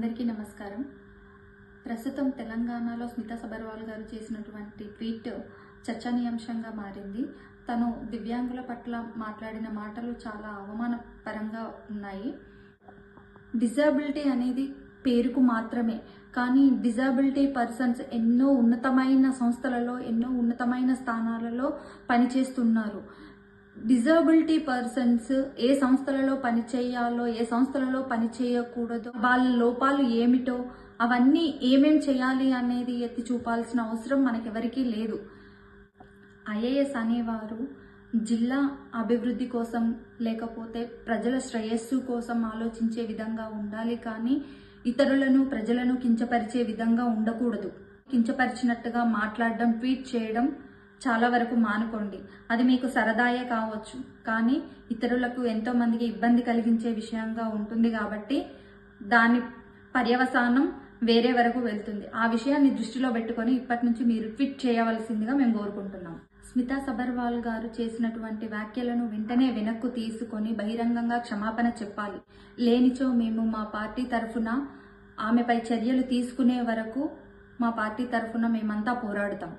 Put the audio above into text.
అందరికీ నమస్కారం. ప్రస్తుతం తెలంగాణలో స్మితా సబర్వాల్ గారు చేసినటువంటి ట్వీట్ చర్చనీయాంశంగా మారింది. తను దివ్యాంగుల పట్ల మాట్లాడిన మాటలు చాలా అవమానపరంగా ఉన్నాయి. డిజాబిలిటీ అనేది పేరుకు మాత్రమే కానీ డిజాబిలిటీ పర్సన్స్ ఎన్నో ఉన్నతమైన సంస్థలలో ఎన్నో ఉన్నతమైన స్థానాలలో పనిచేస్తున్నారు. డిజబిలిటీ పర్సన్స్ ఏ సంస్థలలో పని చేయాలో ఏ సంస్థలలో పని చేయకూడదో వాళ్ళ లోపాలు ఏమిటో అవన్నీ ఏమేం చేయాలి అనేది ఎత్తి చూపాల్సిన అవసరం మనకెవరికీ లేదు. ఐఏఎస్ అనేవారు జిల్లా అభివృద్ధి కోసం లేకపోతే ప్రజల శ్రేయస్సు కోసం ఆలోచించే విధంగా ఉండాలి కానీ ఇతరులను ప్రజలను కించపరిచే విధంగా ఉండకూడదు. కించపరిచినట్టుగా మాట్లాడడం ట్వీట్ చేయడం చాలా వరకు మానుకోండి. అది మీకు సరదాయే కావచ్చు. కానీ ఇతరులకు ఎంతోమందికి ఇబ్బంది కలిగించే విషయంగా ఉంటుంది కాబట్టి దాని పర్యవసానం వేరే వరకు వెళ్తుంది. ఆ విషయాన్ని దృష్టిలో పెట్టుకొని ఇప్పటి నుంచి మీరు ట్విట్ చేయవలసిందిగా మేము కోరుకుంటున్నాం. స్మితా సబర్వాల్ గారు చేసినటువంటి వ్యాఖ్యలను వెంటనే వెనక్కు తీసుకొని బహిరంగంగా క్షమాపణ చెప్పాలి. లేనిచో మేము మా పార్టీ తరఫున ఆమెపై చర్యలు తీసుకునే వరకు మా పార్టీ తరఫున మేమంతా పోరాడుతాం.